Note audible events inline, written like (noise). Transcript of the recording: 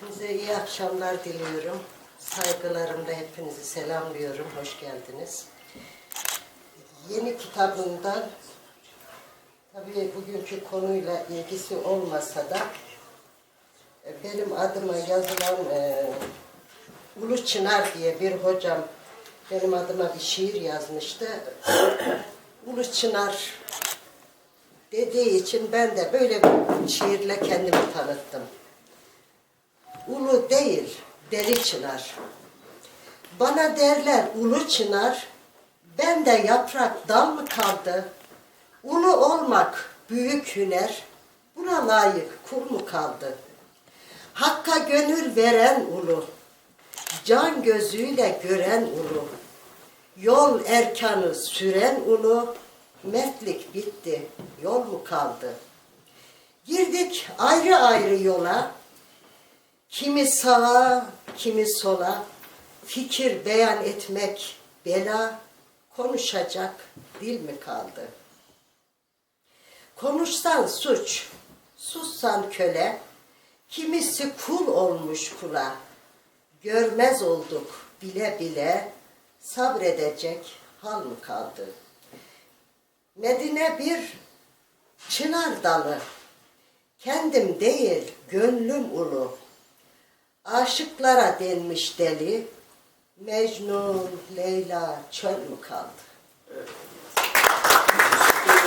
Hepinize iyi akşamlar diliyorum. Saygılarımla hepinizi selamlıyorum. Hoş geldiniz. Yeni kitabımdan tabii bugünkü konuyla ilgisi olmasa da e, benim adıma yazılan e, Ulu Çınar diye bir hocam benim adıma bir şiir yazmıştı. (coughs) Ulu Çınar dediği için ben de böyle bir şiirle kendimi tanıttım. Ulu değil, deli çınar. Bana derler ulu çınar, ben de yaprak dal mı kaldı? Ulu olmak büyük hüner, buna layık kul mu kaldı? Hakka gönül veren ulu, can gözüyle gören ulu, yol erkanı süren ulu, mertlik bitti, yol mu kaldı? Girdik ayrı ayrı yola, Kimi sağa, kimi sola, fikir beyan etmek bela, konuşacak dil mi kaldı? Konuşsan suç, sussan köle, kimisi kul olmuş kula. Görmez olduk bile bile, sabredecek hal mı kaldı? Medine bir çınar dalı, kendim değil gönlüm ulu. Aşıklara denmiş deli, Mecnun, Leyla çöl mü kaldı?